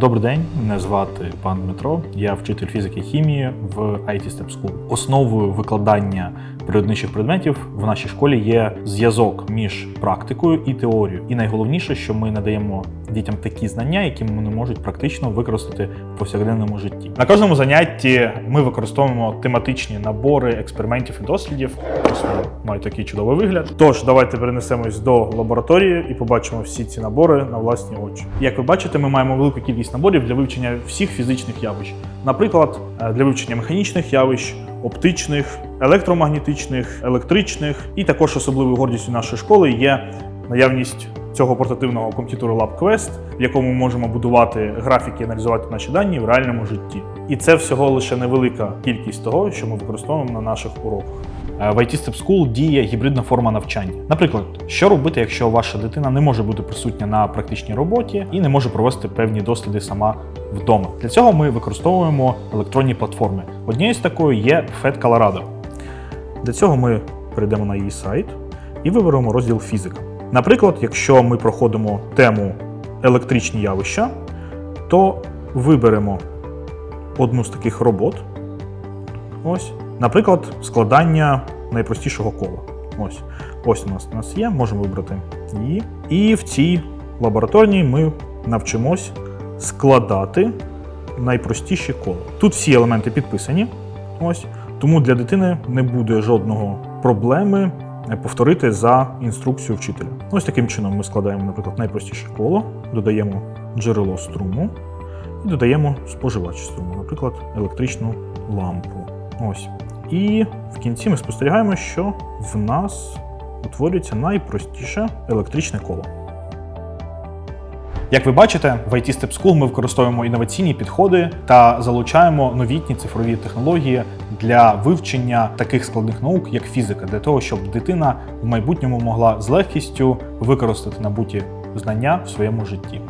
Добрий день, мене звати пан Дмитро. Я вчитель фізики і хімії в IT Step School. Основою викладання природничих предметів в нашій школі є зв'язок між практикою і теорією. І найголовніше, що ми надаємо дітям такі знання, які вони можуть практично використати в повсякденному житті. На кожному занятті ми використовуємо тематичні набори експериментів і дослідів. Ось мають такий чудовий вигляд. Тож давайте перенесемось до лабораторії і побачимо всі ці набори на власні очі. Як ви бачите, ми маємо велику кількість наборів для вивчення всіх фізичних явищ. Наприклад, е, для вивчення механічних явищ, оптичних, електромагнітичних, електричних. І також особливою гордістю нашої школи є наявність цього портативного комп'ютеру Lab Quest, в якому ми можемо будувати графіки і аналізувати наші дані в реальному житті. І це всього лише невелика кількість того, що ми використовуємо на наших уроках. Е, В IT Step School діє гібридна форма навчання. Наприклад, що робити, якщо ваша дитина не може бути присутня на практичній роботі і не може провести певні досліди сама вдома. Для цього ми використовуємо електронні платформи. Однією з такої є FED Colorado. Для цього ми перейдемо на її сайт і виберемо розділ фізика. Наприклад, якщо ми проходимо тему електричні явища, то виберемо одну з таких робот. Ось, наприклад, складання найпростішого кола. Ось, ось у нас у нас є, можемо вибрати її. І в цій лабораторній ми навчимось складати найпростіші кола. Тут всі елементи підписані. Ось, тому для дитини не буде жодного проблеми повторити за інструкцією вчителя. Ось таким чином ми складаємо, наприклад, найпростіше коло, додаємо джерело струму і додаємо споживач струму, наприклад, електричну лампу. Ось. І в кінці ми спостерігаємо, що в нас утворюється найпростіше електричне коло. Як ви бачите, в IT Step School ми використовуємо інноваційні підходи та залучаємо новітні цифрові технології для вивчення таких складних наук, як фізика, для того, щоб дитина в майбутньому могла з легкістю використати набуті знання в своєму житті.